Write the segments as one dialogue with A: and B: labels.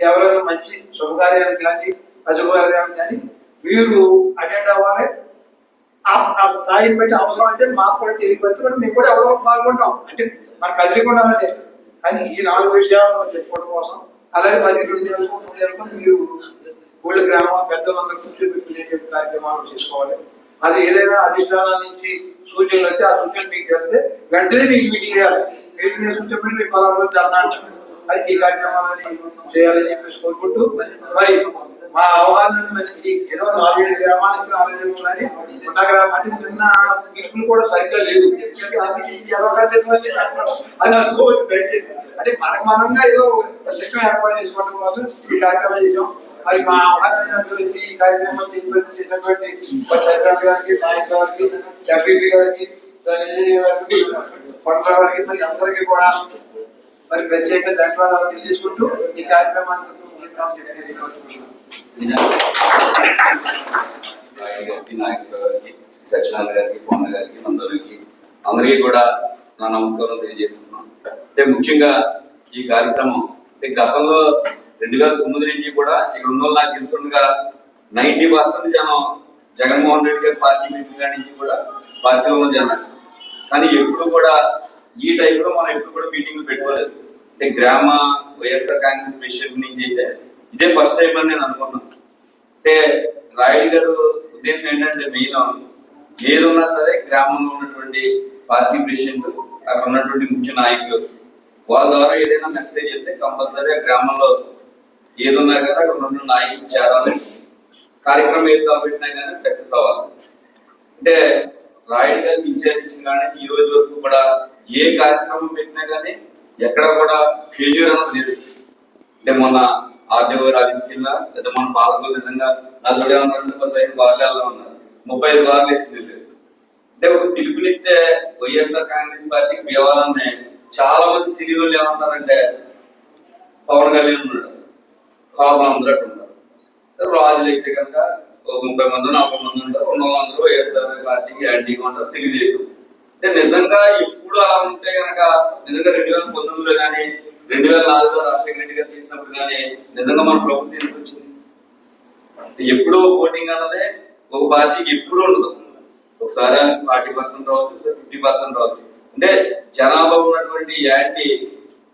A: ఎవరైనా మంచి శుభకార్యానికి కానీ అశుభకార్యానికి కానీ మీరు అటెండ్ అవ్వాలి. ఆ- ఆ స్థాయిని బట్టి అవసరం అయితే మాకు కూడా తెలియపరిచి మేము కూడా ఎవరో పాల్గొంటాం. అంటే మనకు కదిలికుండా అంటే కానీ ఈ నాలుగు విషయాలు చెప్పుకోవడం కోసం. అలాగే పది రెండు నెలలు మూడు నెలలకు మీరు ఊళ్ళ గ్రామం పెద్దలందరూ కూర్చోబెట్టి కార్యక్రమాలు చేసుకోవాలి. అది ఏదైనా అధిష్టానం నుంచి సూచనలు వచ్చి ఆ సూచనలు మీకు చేస్తే వెంటనే మీకు మీటింగ్ చేయాలి. మీటింగ్ చేసి కూర్చోబెట్టి మీకు పలానా ధర్నా అంటారు. ఈ కార్యక్రమాలని చేయాలని చెప్పేసి కోరుకుంటూ మరి మా ఆహ్వానాన్ని మరించి ఏదో నాలుగైదు గ్రామానికి నాలుగైదు ఉన్నాయి ఉన్న గ్రామానికి అంటే నిన్న పిలుపులు కూడా సరిగ్గా లేదు అని అనుకోవచ్చు దయచేసి అంటే మనకు మనంగా ఏదో సిస్టమ్ ఏర్పాటు చేసుకోవడం కోసం ఈ కార్యక్రమం చేసాం మరి మా అవగాహన ఈ కార్యక్రమం చేసినటువంటి చంద్రబాబు గారికి నాయక్ గారికి ఎంపీపీ గారికి ధనంజయ గారికి కొండ గారికి మరి అందరికీ కూడా మరి ప్రత్యేక ధన్యవాదాలు తెలియజేసుకుంటూ ఈ కార్యక్రమాన్ని తెలియజేసుకుంటున్నాం
B: గారికి నాగేశ్వర గారికి అందరికి అందరికీ కూడా నా నమస్కారం తెలియజేస్తున్నాను అంటే ముఖ్యంగా ఈ కార్యక్రమం అంటే గతంలో రెండు వేల తొమ్మిది నుంచి కూడా ఇక్కడ ఉన్న వాళ్ళు నాకు తెలుసుగా నైన్టీ పర్సెంట్ జనం జగన్మోహన్ రెడ్డి గారి పార్టీ నుంచి కూడా పార్టీలో ఉన్న జనం కానీ ఎప్పుడు కూడా ఈ టైప్లో మనం ఎప్పుడు కూడా మీటింగ్ పెట్టుకోలేదు. అంటే గ్రామ వైఎస్ఆర్ కాంగ్రెస్ మిషన్ నుంచి అయితే ఇదే ఫస్ట్ టైం అని నేను అనుకున్నాను అంటే రాయుడు గారు ఉద్దేశం ఏంటంటే మెయిన్ ఏదున్నా సరే గ్రామంలో ఉన్నటువంటి పార్టీ ప్రెసిడెంట్ అక్కడ ఉన్నటువంటి ముఖ్య నాయకులు వాళ్ళ ద్వారా ఏదైనా మెసేజ్ అయితే కంపల్సరీ ఆ గ్రామంలో ఏదున్నా కదా కానీ అక్కడ ఉన్నటువంటి నాయకులు చేరాలి. కార్యక్రమం ఏది కాబట్టినా కానీ సక్సెస్ అవ్వాలి. అంటే రాయుడు గారికి ఇన్ఛార్జ్ ఇచ్చిన కానీ ఈ రోజు వరకు కూడా ఏ కార్యక్రమం పెట్టినా కానీ ఎక్కడ కూడా ఫెయిల్యూర్ అనేది లేదు. అంటే మొన్న ఆర్డీఓ రాజకీయంగా లేదా మన పాలకులు నిజంగా నలభై ఉన్నారు పదిహేను భాగాల్లో ఉన్నారు. ముప్పై ఐదు భాగాలు వేసింది లేదు అంటే ఒక పిలుపునిస్తే వైఎస్ఆర్ కాంగ్రెస్ పార్టీకి పిలవాలని చాలా మంది తెలుగు వాళ్ళు ఏమంటారంటే పవన్ కళ్యాణ్ ఉన్నాడు. కాపులు అందరూ ఉంటారు రాజులు అయితే కనుక ఒక ముప్పై మంది నలభై మంది ఉంటారు. రెండు వందలు వైఎస్ఆర్ పార్టీకి యాంటీగా ఉంటారు. తెలుగుదేశం. అంటే నిజంగా ఇప్పుడు అలా ఉంటే కనుక నిజంగా రెండు వేల పంతొమ్మిదిలో కానీ రెండు వేల నాలుగులో రాజశేఖర రెడ్డి గారు చేసినప్పుడు కానీ నిజంగా మన ప్రభుత్వం ఎందుకు వచ్చింది? ఎప్పుడూ ఓటింగ్ అన్నదే ఒక పార్టీకి ఎప్పుడు ఉండదు. ఒకసారి ఫార్టీ పర్సెంట్ రావచ్చు ఒకసారి ఫిఫ్టీ పర్సెంట్ రావచ్చు. అంటే జనాభా ఉన్నటువంటి యాంటీ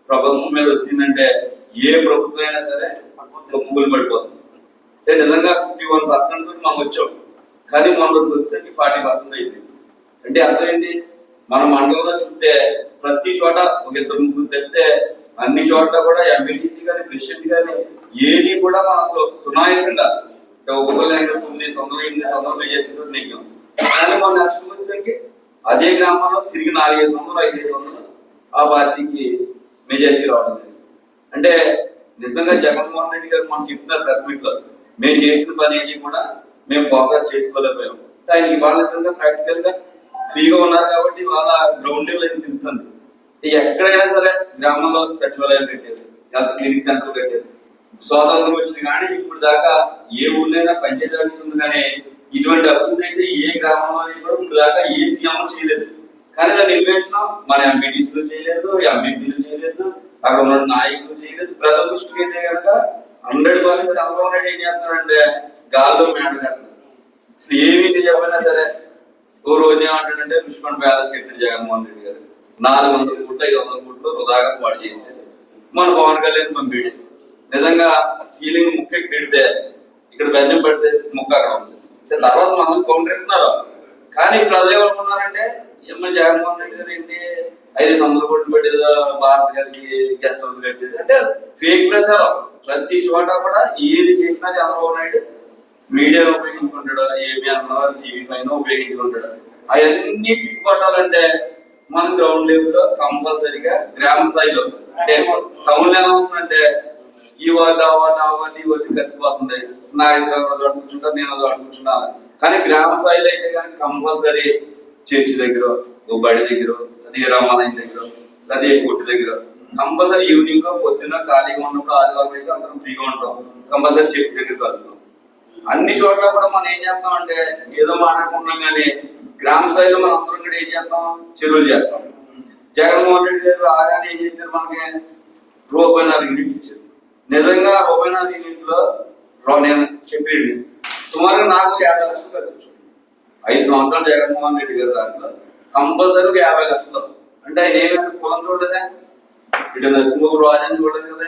B: ప్రభుత్వం మీద వచ్చిందంటే ఏ ప్రభుత్వం అయినా సరే తప్పులు పడిపోతుంది అంటే నిజంగా ఫిఫ్టీ వన్ పర్సెంట్ మనం వచ్చాం. కానీ మన వచ్చేసరికి ఫార్టీ పర్సెంట్ అయింది అంటే అర్థం ఏంటి? మనం మండలంలో చూస్తే ప్రతి చోట ఒక ఇద్దరు ముగ్గురు తెస్తే అన్ని చోట్ల కూడా ఎంపీటీసీ కానీ ప్రెసిడెంట్ కానీ ఏది కూడా మనం అసలు సునాయసంగా అంటే ఒకటో తొమ్మిది సొంతలు ఎనిమిది సొంతలు చెప్తున్నారు నిజం నెగ్గాం కానీ మన నెక్స్ట్ వచ్చేసరికి అదే గ్రామంలో తిరిగి నాలుగైదు వందలు ఐదు వందలు ఆ పార్టీకి మెజారిటీ రావడం అంటే నిజంగా జగన్మోహన్ రెడ్డి గారు మనం చెప్తున్నారు ప్రెస్ మీట్లో మేము చేసిన పని ఏది కూడా మేము ఫోకస్ చేసుకోలేకపోయాం. ఆయన ఇవాళ నిజంగా ప్రాక్టికల్గా ఫ్రీగా ఉన్నారు కాబట్టి వాళ్ళ గ్రౌండ్ లెవెల్ అయితే తిరుగుతుంది ఎక్కడైనా సరే గ్రామంలో సచివాలయాలు పెట్టేది లేకపోతే క్లినిక్ సెంటర్ పెట్టేది. స్వాతంత్రం వచ్చింది కానీ ఇప్పుడు దాకా ఏ ఊళ్ళైనా పంచాయతీ ఆఫీస్ ఉంది కానీ ఇటువంటి అభివృద్ధి అయితే ఏ గ్రామంలో కూడా ఇప్పుడు దాకా ఏ సీఎం చేయలేదు. కానీ దాని ఇన్వెషన్ మన ఎంపీటీసీలు చేయలేదు ఎంపీపీలు చేయలేదు అక్కడ ఉన్న నాయకులు చేయలేదు. ప్రజల దృష్టికి అయితే కనుక హండ్రెడ్ పర్సెంట్ చంద్రబాబు నాయుడు ఏం చేస్తున్నారంటే గాల్లో మేడ కడతాడు ఏమీ చేయకపోయినా సరే ఓ రోజు ఏమంటాడంటే దుష్మన్ ప్యాలెస్ కట్టిన జగన్మోహన్ రెడ్డి గారు. నాలుగు వందల కోట్లు ఐదు వందల కోట్లు వృధాగా పాడు చేసేది మన పవన్ కళ్యాణ్ పంపిడి నిజంగా సీలింగ్ ముక్క పెడితే ఇక్కడ బెంజం పెడితే ముక్క తర్వాత మనం కౌంటర్ ఇస్తున్నారు. కానీ ఇప్పుడు అదే అనుకున్నారంటే ఏమో జగన్మోహన్ రెడ్డి గారు ఏంటి? ఐదు వందల కోట్లు పెట్టేదో భారత్ గారికి గెస్ట్ హౌస్ కట్టేది. అంటే ఫేక్ ప్రచారం. ప్రతి చోట కూడా ఏది చేసినా చంద్రబాబు నాయుడు మీడియాను ఉపయోగించుకుంటాడు ఏబి అన్నా టీవీ పైన ఉపయోగించుకుంటాడు? అవన్నీ తిప్పుకొట్టాలంటే మన గ్రౌండ్ లెవెల్లో కంపల్సరీగా గ్రామ స్థాయిలో అంటే టౌన్లో అంటే ఈ వార్డు ఆ వార్డు ఆ వార్డు ఈ వార్డు కలిసిపోతుంది. నాగేశ్వరరావు చోట నేను అది కూర్చున్నాను కానీ గ్రామ స్థాయిలో అయితే కానీ కంపల్సరీ చర్చి దగ్గర ఓ బడి దగ్గర అదే రామాలయం దగ్గర అదే కోర్టు దగ్గర కంపల్సరీ ఈవినింగ్ పొద్దున్న ఖాళీగా ఉన్నప్పుడు ఆదివారం అయితే అందరం ఫ్రీగా ఉంటాం. కంపల్సరీ చర్చి దగ్గరికి వెళ్తాం. అన్ని చోట్ల కూడా మనం ఏం చేస్తాం అంటే ఏదో మాట్లాడుకుంటున్నాం కానీ గ్రామ స్థాయిలో మనం అందరం కూడా ఏం చేస్తాం? చెరువులు చేస్తాం. జగన్మోహన్ రెడ్డి గారు ఆగానే ఏం చేశారు మనకి? రూపాయి నాలుగు యూనిట్ ఇచ్చారు. నిజంగా రూపాయి నాలుగు యూనిట్లో నేను చెప్పేది సుమారుగా నాకు యాభై లక్షలు ఖర్చు ఐదు సంవత్సరాలు జగన్మోహన్ రెడ్డి గారు దాంట్లో కంపల్సరీగా యాభై లక్షలు. అంటే ఆయన ఏమైనా కులం చూడలేదా? ఇటు నరసింహ రాజని చూడలేదు కదా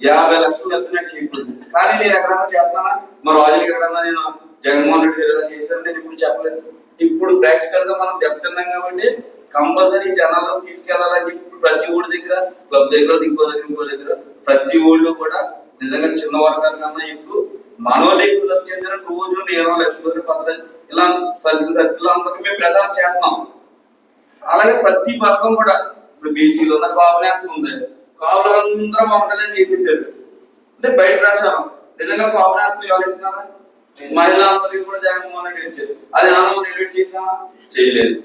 B: యాభై లక్షలు వెళ్తున్నాడు చేయకూడదు. కానీ నేను ఎక్కడన్నా చేస్తానా? మా రాజులకి ఎక్కడన్నా నేను జగన్మోహన్ రెడ్డి గారు ఇలా చేశాను నేను ఇప్పుడు చెప్పలేదు. ఇప్పుడు ప్రాక్టికల్గా మనం చెప్తున్నాం కాబట్టి కంపల్సరీ జనాల్లో తీసుకెళ్ళాలని ఇప్పుడు ప్రతి ఊడి దగ్గర క్లబ్ దగ్గర ఇంకో దగ్గర ఇంకో దగ్గర ప్రతి ఊళ్ళో కూడా నిజంగా చిన్న వర్గాల కన్నా ఇప్పుడు మనోళ్ళే క్లబ్ చెందిన రోజు నేను లక్ష్మీ పద్ధతి ఇలా సర్కిల్ సర్కిల్ అందరికీ మేము ప్రచారం చేస్తున్నాం అలాగే ప్రతి పథకం కూడా ఇప్పుడు బీసీలో ఉన్న కాపునేస్తం ఉంది కాపులు అందరూ మమతలేని తీసేసారు అంటే బయట ప్రచారం. నిజంగా కాపునేస్తం ఎవరు ఇస్తున్నారా మహిళలందరికీ కూడా జగన్మోహన్ రెడ్డి ఇచ్చారు. అది ఆనందం నెగ్లెక్ట్ చేసామా చేయలేదు.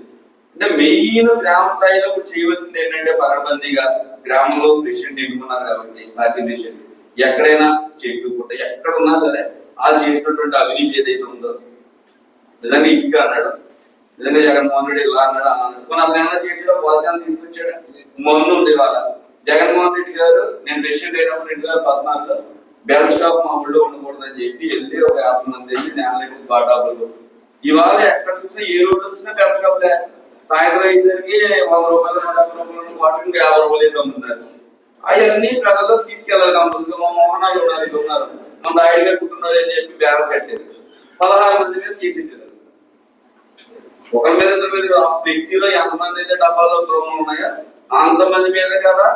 B: అంటే మెయిన్ గ్రామ స్థాయిలో చేయవలసింది ఏంటంటే పకడ్బందీగా గ్రామంలో ప్రెసిడెంట్ ఎన్నుకున్నారు కాబట్టి పార్టీ ప్రెసిడెంట్ ఎక్కడైనా చెట్టు ఎక్కడ ఉన్నా సరే వాళ్ళు చేసినటువంటి అవినీతి ఏదైతే ఉందో నిజంగా ఇసుక అన్నాడు. నిజంగా జగన్మోహన్ రెడ్డి ఇలా అన్నాడు అన్నాడు. మన అతను ఏమైనా చేసాడో పోలచాన్ని తీసుకొచ్చాడు? మొన్న ఉంది వాళ్ళ జగన్మోహన్ రెడ్డి గారు నేను ప్రెసిడెంట్ అయినప్పుడు రెండు వేల పద్నాలుగులో బెల్ షాప్ మా ఊళ్ళో ఉండకూడదని చెప్పి వెళ్ళి ఒక యాభై మంది వెళ్ళి నేలకి బాటాబులు ఇవాళ ఎక్కడ చూసినా ఏ రోడ్డు చూసినా బెల్ షాప్ సాయంత్రం అయ్యేసరికి వంద రూపాయలు నూట యాభై రూపాయలు వాటికి యాభై రూపాయలు వేసి అమ్ముతున్నారు. అవన్నీ ప్రజల్లో తీసుకెళ్ళాలి మా మోహన్ రావు ఉన్నారు ఇది ఉన్నారు. మన రాయుడు గారు కుట్టున్నారు అని చెప్పి బ్యాగ్ కట్టారు పదహారు మంది మీద తీసింటారు ఒకరి మీద ఇద్దరు మీద ఫ్లెక్సీలో ఎంతమంది అయితే డబ్బాలో దూరం ఉన్నాయో అంతమంది మీద కదా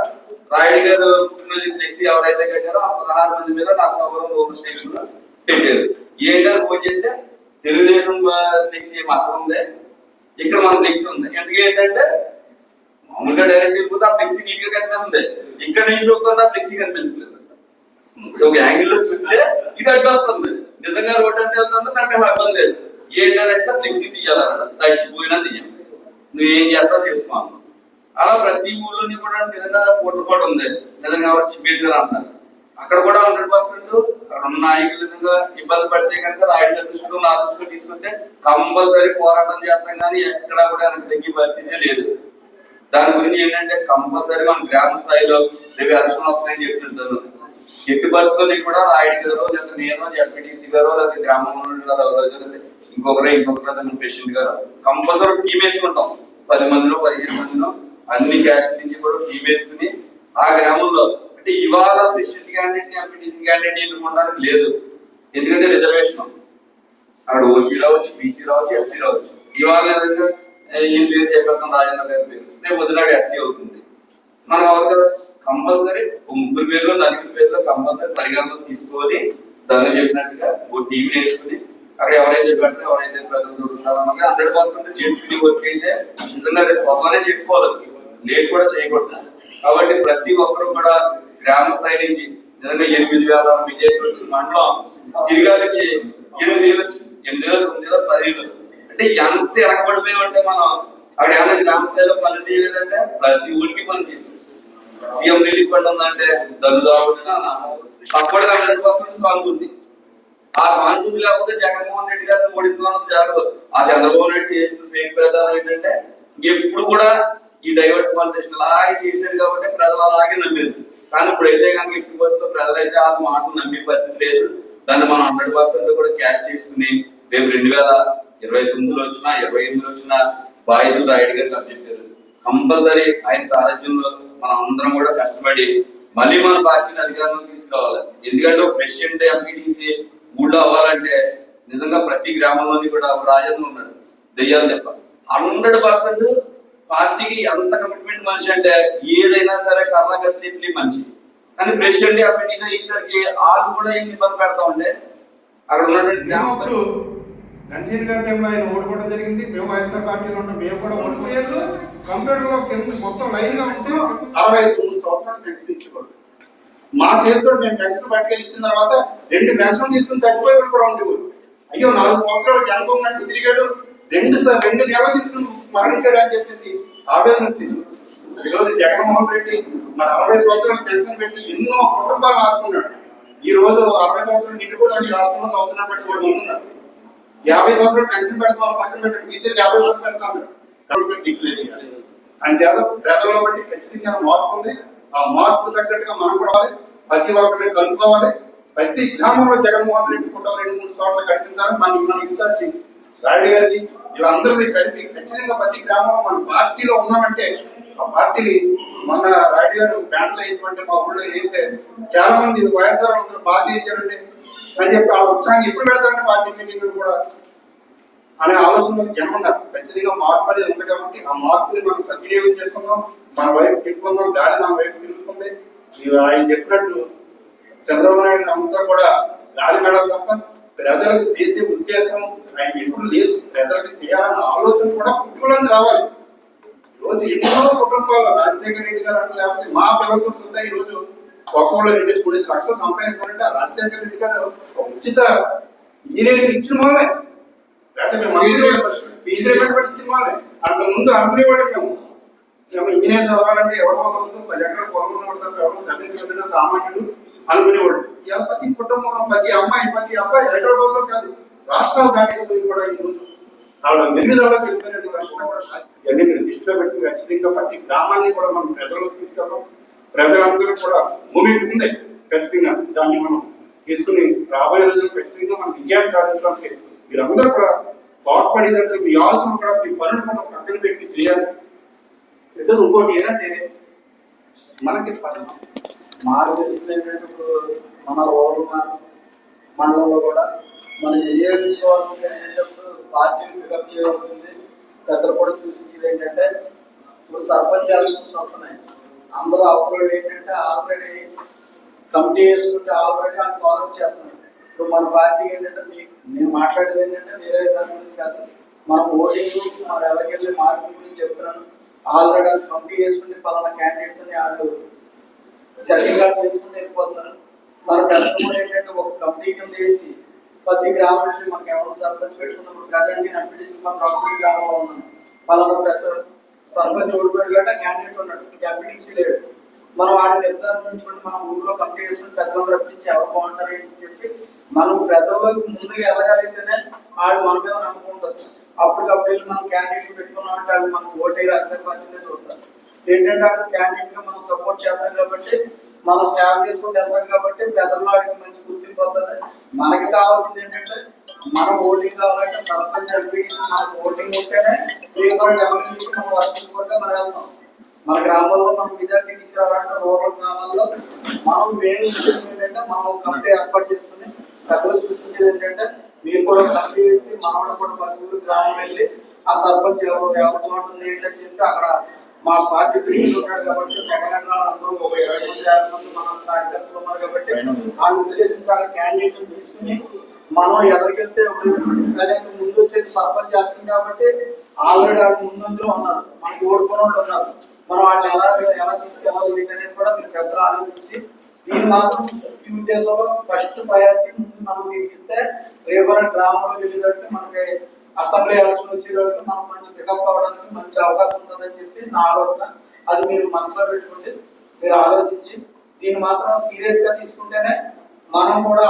B: రాయుడు గారు పుట్టినరోజు ఫ్లెక్సీ ఎవరైతే కట్టారో ఆ పదహారు మంది మీద నరసాపురం హోమ్ స్టేషన్లో పెట్టారు ఏంటంటే ఫోన్ చేస్తే తెలుగుదేశం ఫ్లెక్సీ అక్కడ ఉంది. ఇక్కడ మన ఫ్లెక్సీ ఉంది. ఎందుకు ఏంటంటే మామూలుగా డైరెక్ట్ వెళ్ళిపోతే ఆ ఫ్లెక్సీ నీట్గా కనిపిస్తుంది ఇక్కడ నుంచి చూస్తుంటే ఆ ఫ్లెక్సీ కనిపించలేదు ఒక యాంగిల్లో చూస్తే ఇది అడ్డు వస్తుంది. నిజంగా రోడ్ అంటే వెళ్తుందో నాకు అసలు అర్థం లేదు. ఏంటంటే ఫ్లెక్సీ తీయాలన్నాడు. చచ్చిపోయినా తీయాలి. నువ్వు ఏం చేస్తావు తెలుసుకోవాలి అలా ప్రతి ఊళ్ళోని కూడా నిజంగా కొట్టుకోవడం ఉంది. నిజంగా ఎవరు చెప్పేసారు అంటారు అక్కడ కూడా హండ్రెడ్ పర్సెంట్ అక్కడ ఉన్న నాయకులు ఇబ్బంది పడితే కనుక రాయుడు దృష్టిలో నా దృష్టిలో తీసుకుంటే కంపల్సరీ పోరాటం చేస్తాం కానీ ఎక్కడా కూడా వెనక్కి తగ్గి పరిస్థితి లేదు. దాని గురించి ఏంటంటే కంపల్సరీ మన గ్రామ స్థాయిలో రేపు ఎలక్షన్ వస్తాయని చెప్తుంటాను ఎట్టి పరిస్థితుల్లో కూడా రాయుడు గారు లేదా నేను ఎంపీటీసీ గారు లేదా గ్రామంలో ఇంకొకరు ఇంకొకరు పేషెంట్ గారు కంపల్సరీ టీమ్ వేసుకుంటాం. పది మందిలో పదిహేను మందిలో అన్ని క్యాస్ట్ నుంచి కూడా టీమ్ వేసుకుని ఆ గ్రామంలో అంటే ఇవాళ ప్రెసిడెంట్ క్యాండిడేట్ ఎంపీటీసీ క్యాండిడేట్ ఎన్నుకోవడానికి లేదు. ఎందుకంటే రిజర్వేషన్ అక్కడ ఓసీ రావచ్చు బీసీ రావచ్చు ఎస్సీ రావచ్చు. ఇవాళ ఏదైనా ఈ పేరు రాజేంద్ర గారి పేరు. రేపు వదిలాడు ఎస్సీ అవుతుంది. మనం ఎవరు కదా కంపల్సరీ ముగ్గురు పేర్లు నలుగురు పేరులో కంపల్సరీ పరిగణలో తీసుకోవాలి. దాన్ని చెప్పినట్టుగా ఓ టీవీ వేసుకుని అక్కడ ఎవరైతే పెడితే ఎవరైతే ప్రజలు దొరుకుతారో హండ్రెడ్ పర్సెంట్ చేసుకుని వర్క్ అయితే నిజంగా త్వరలోనే చేసుకోవాలి. లేట్ కూడా చేయకూడదు. కాబట్టి ప్రతి ఒక్కరూ కూడా గ్రామ స్థాయి నుంచి నిజంగా ఎనిమిది వేల విజయ్ వచ్చిన మండలం తిరిగాలకి ఎనిమిది వేలు వచ్చింది ఎనిమిది వేల తొమ్మిది వేల పది వేలు. అంటే ఎంత ఎనకబడిపోయామంటే మనం అక్కడ ఏమైనా గ్రామ స్థాయిలో పని చేయలేదంటే ప్రతి ఊరికి పని చేస్తుంది సీఎం రిలీఫ్ ఫండ్ ఉందంటే దన్ను అప్పటికి హండ్రెడ్ సానుభూతి ఆ సానుభూతి లేకపోతే జగన్మోహన్ రెడ్డి గారిని ఓడించడం జరగదు ఆ చంద్రబాబు నాయుడు చేసిన ఫేక్ ప్రచారం ఏంటంటే ఎప్పుడు కూడా ఈ డైవర్ట్ పాలిటేషన్ అలాగే చేశారు కాబట్టి ప్రజలు అలాగే నమ్మేది కానీ ఇప్పుడైతే కనుక ఎట్టి పరిస్థితుల్లో ప్రజలైతే ఆ మాటలు నమ్మే పరిస్థితి లేదు. దాన్ని మనం హండ్రెడ్ పర్సెంట్ కూడా క్యాష్ చేసుకుని రేపు రెండు వేల ఇరవై తొమ్మిదిలో వచ్చిన ఇరవై ఎనిమిదిలో వచ్చిన బాధితులు రాయుడు గారు చెప్పారు. కంపల్సరీ ఆయన సారథ్యంలో మనం అందరం కూడా కష్టపడి మళ్ళీ మన పార్టీని అధికారంలో తీసుకురావాలి. ఎందుకంటే ఒక ప్రెసిడెంట్ ఎంపీటీసీ ఊళ్ళో అవ్వాలంటే నిజంగా ప్రతి గ్రామంలోని కూడా ఒక రాజేంద్ర ఉన్నాడు. దెయ్యాలు చెప్ప హండ్రెడ్ పర్సెంట్ పార్టీకి ఎంత కమిట్మెంట్ మనిషి అంటే ఏదైనా సరే కర్ణగతి మనిషి. కానీ ప్రెసిడెంట్ ఎంపీటీసీ అయ్యేసరికి వాళ్ళు కూడా ఏం ఇబ్బంది పెడతా ఉంటే అక్కడ ఉన్నటువంటి గ్రామ
C: అప్పుడు గన్సీన్ గారి టైంలో ఆయన ఓడిపోవడం జరిగింది. మేము వైఎస్ఆర్ పార్టీలో ఉంటాం. మేము కూడా ఓడిపోయారు కంప్యూటర్లో కింద మొత్తం లైన్గా ఉంటే
A: అరవై ఐదు మూడు సంవత్సరాలు పెన్షన్ ఇచ్చేవాడు మా చేతితో మేము పెన్షన్ పట్టుకెళ్ళి ఇచ్చిన తర్వాత రెండు పెన్షన్ తీసుకుని చచ్చిపోయేవాడు కూడా ఉండేవాడు అయ్యో నాలుగు సంవత్సరాలు జనభూమి అంటే తిరిగాడు. రెండు సార్ రెండు నెలలు తీసుకుని మరణించాడు అని చెప్పేసి ఆవేదన వచ్చేసి. ఈరోజు జగన్మోహన్ రెడ్డి మన అరవై సంవత్సరాలు పెన్షన్ పెట్టి ఎన్నో కుటుంబాలు ఆదుకున్నాడు. ఈ రోజు అరవై సంవత్సరాలు నిండు కూడా రాష్ట్రంలో సంవత్సరం పెట్టుకోవడం ఉన్నాడు యాభై సంవత్సరాలు పెన్షన్ పెడతాం పక్కన పెట్టండి బీసీలు యాభై సంవత్సరాలు పెడతాం. గవర్నమెంట్ డిక్లేర్ అని చేత ప్రజల్లో బట్టి ఖచ్చితంగా మార్పు ఉంది. ఆ మార్పు తగ్గట్టుగా మనం కూడా
C: ప్రతి ఒక్కరిని కనుక్కోవాలి ప్రతి గ్రామంలో జగన్మోహన్ రెడ్డి ఫోటో రెండు మూడు సార్లు కట్టించాలి మనకి మన ఇన్ఛార్జి రాయుడు గారిది వీళ్ళందరిది కలిపి ఖచ్చితంగా ప్రతి గ్రామంలో మన పార్టీలో ఉన్నామంటే ఆ పార్టీ మన రాయుడు గారు బ్యాండ్లో వేయమంటే మా ఊళ్ళో అయితే చాలా మంది వైఎస్ఆర్ అందరూ బాగా చేయించారండి అని చెప్పి ఆ ఉత్సాహం ఎప్పుడు పెడతారంటే పార్టీ మీటింగ్ కూడా అనే ఆలోచనలో జనం ఉన్నారు. ఖచ్చితంగా మార్పు అనేది ఉంది కాబట్టి ఆ మార్పుని మనం సద్వినియోగం చేసుకుందాం మన వైపు పెట్టుకుందాం గాలి మన వైపు తిరుగుతుంది. ఆయన చెప్పినట్టు చంద్రబాబు నాయుడు అంతా కూడా గాలి మేడం తప్ప ప్రజలకు చేసే ఉద్దేశం ఆయన ఎప్పుడు లేదు. ప్రజలకు చేయాలన్న ఆలోచన కూడా పుట్టుకోవడానికి రావాలి. ఈరోజు ఎన్నో కుటుంబాలు రాజశేఖర రెడ్డి గారు అంటే లేకపోతే మా పిల్లలతో సుద్దా ఈ రోజు ఒక్కొక్కళ్ళు రెండు స్టూడెంట్స్ లక్షలు సంపాదించారంటే ఆ రాజశేఖర రెడ్డి గారు ఉచిత ఇంజనీరింగ్ ఇచ్చిన వాళ్ళే. లేకపోతే ఫీజు రిమెంట్ ఇచ్చిన వాళ్ళే. అంత ముందు అనుకునే వాళ్ళు మేము. మేము ఇంజనీర్ చదవాలంటే ఎవరో పది ఎకరాలు పొలం పడతారు ఎవరో చదివించకపోయినా సామాన్యుడు అనుకునేవాడు ఇలా ప్రతి కుటుంబంలో ప్రతి అమ్మాయి ప్రతి అబ్బాయి హైదరాబాద్లో కాదు రాష్ట్రాలు దాటి పోయి కూడా ఈ రోజు ఆవిడ మెరుగుదలకు వెళ్ళిపోయినట్టు కష్టం కూడా ఇవన్నీ మీరు దృష్టిలో పెట్టి ఖచ్చితంగా ప్రతి గ్రామాన్ని కూడా మనం ప్రజలకు తీసుకెళ్తాం. ప్రజలందరూ కూడా మూమెంట్ ఉంది ఖచ్చితంగా దాన్ని మనం తీసుకుని రాబోయే రోజులు ఖచ్చితంగా మనం విజయాన్ని సాధించడానికి మీరందరూ కూడా బాగుపడేదంటే మీ ఆలోచన కూడా మీ పనులు కూడా పక్కన పెట్టి చేయాలి. రెండోది ఇంకోటి ఏంటంటే మనకి పదం
D: మాకు ఏంటంటే ఇప్పుడు మన ఊరు మన మండలంలో కూడా మనం వినియోగించుకోవాల్సింది ఏంటంటే పార్టీని పికప్ చేయవలసింది పెద్దలు కూడా సూచించేది ఏంటంటే ఇప్పుడు సర్పంచ్ ఎలక్షన్స్ వస్తున్నాయి అందరూ అవతల ఏంటంటే ఆల్రెడీ కమిటీ వేసుకుంటే ఆల్రెడీ అని ఫాలో చేస్తున్నారు ఇప్పుడు మన పార్టీ ఏంటంటే మీకు నేను మాట్లాడేది ఏంటంటే వేరే దాని గురించి కాదు మన ఓటింగ్ మన ఎలాగెళ్ళి మార్కెట్ గురించి చెప్తున్నాను ఆల్రెడీ అది కమిటీ వేసుకుంటే పలానా క్యాండిడేట్స్ అని వాళ్ళు సెటిల్గా చేసుకుంటూ వెళ్ళిపోతున్నారు మన పెద్దలు కూడా ఏంటంటే ఒక కమిటీ కింద వేసి ప్రతి గ్రామం నుండి మనకి ఎవరు సర్పంచ్ పెట్టుకున్నప్పుడు ప్రజెంట్ నేను ఎంపీటీసీ మన రామపల్లి గ్రామంలో ఉన్నాను పలానా ప్రెసర్ సర్పంచ్ ఓడిపోయాడు క్యాండిడేట్ ఉన్నాడు. ఎంపీటీసీ లేడు. మనం వాళ్ళని నిర్ధారించుకుని మనం ఊళ్ళో కమిటీ వేసుకుని పెద్దలు రప్పించి ఎవరు బాగుంటారు ఏంటి అని చెప్పి మనం ప్రజల్లోకి ముందుకు వెళ్ళగలిగితేనే వాళ్ళు మన మీద నమ్ముకుంటారు అప్పటికప్పుడు మనం క్యాండిడేట్స్ పెట్టుకున్నాం అంటే వాళ్ళు మనం ఓటే రాజకీయ చూస్తారు ఏంటంటే అక్కడ క్యాండిడేట్గా మనం సపోర్ట్ చేద్దాం కాబట్టి మనం సేవ చేసుకుంటూ వెళ్తాం కాబట్టి ప్రజల్లో వాడికి మంచి గుర్తింపు వస్తుంది. మనకి కావాల్సింది ఏంటంటే మనం ఓటింగ్ కావాలంటే సర్పంచ్ ఎంపీటీసీ మనకు ఓటింగ్ ఉంటేనే మనం వర్కింగ్ మనం వెళ్తాం. మన గ్రామాల్లో మనం మెజార్టీ తీసుకురావాలంటే రూరల్ గ్రామాల్లో మనం మెయిన్ ఏంటంటే మనం కమిటీ ఏర్పాటు చేసుకుని పెద్దలు సూచించేది ఏంటంటే మీరు కూడా కమిటీ వేసి మనవాడు కూడా పది గ్రామం వెళ్ళి ఆ సర్పంచ్ ఎవరు ఎవరు చోట ఏంటని చెప్పి అక్కడ మా పార్టీ ప్రెసిడెంట్ ఉన్నాడు కాబట్టి సెకండ్ అందరూ ఒక ఇరవై మంది యాభై మంది మన కార్యకర్తలు ఉన్నారు కాబట్టి ఆ ఉద్దేశించి అక్కడ క్యాండిడేట్ తీసుకుని మనం ఎదరికెళ్తే ప్రజెంట్ ముందు వచ్చేది సర్పంచ్ ఎలక్షన్ కాబట్టి ఆల్రెడీ వాళ్ళు ముందంజలో ఉన్నారు. మనకి ఓడిపోయిన వాళ్ళు ఉన్నారు. మనం వాళ్ళని ఎలా ఎలా తీసుకెళ్ళాలి ఏంటి అనేది కూడా మీరు పెద్దలు ఆలోచించి దీని మాత్రం ఈ ఉద్దేశంలో ఫస్ట్ ప్రయారిటీ ముందు మనం ఇస్తే రేపటి గ్రామంలో వెళ్ళేటట్టు మనకి అసెంబ్లీ ఎలక్షన్ వచ్చేటట్టు మనం మంచి పికప్ అవ్వడానికి మంచి అవకాశం ఉంటుందని చెప్పి నా ఆలోచన. అది మీరు మనసులో పెట్టుకుంటే మీరు ఆలోచించి దీన్ని మాత్రం సీరియస్గా తీసుకుంటేనే మనం కూడా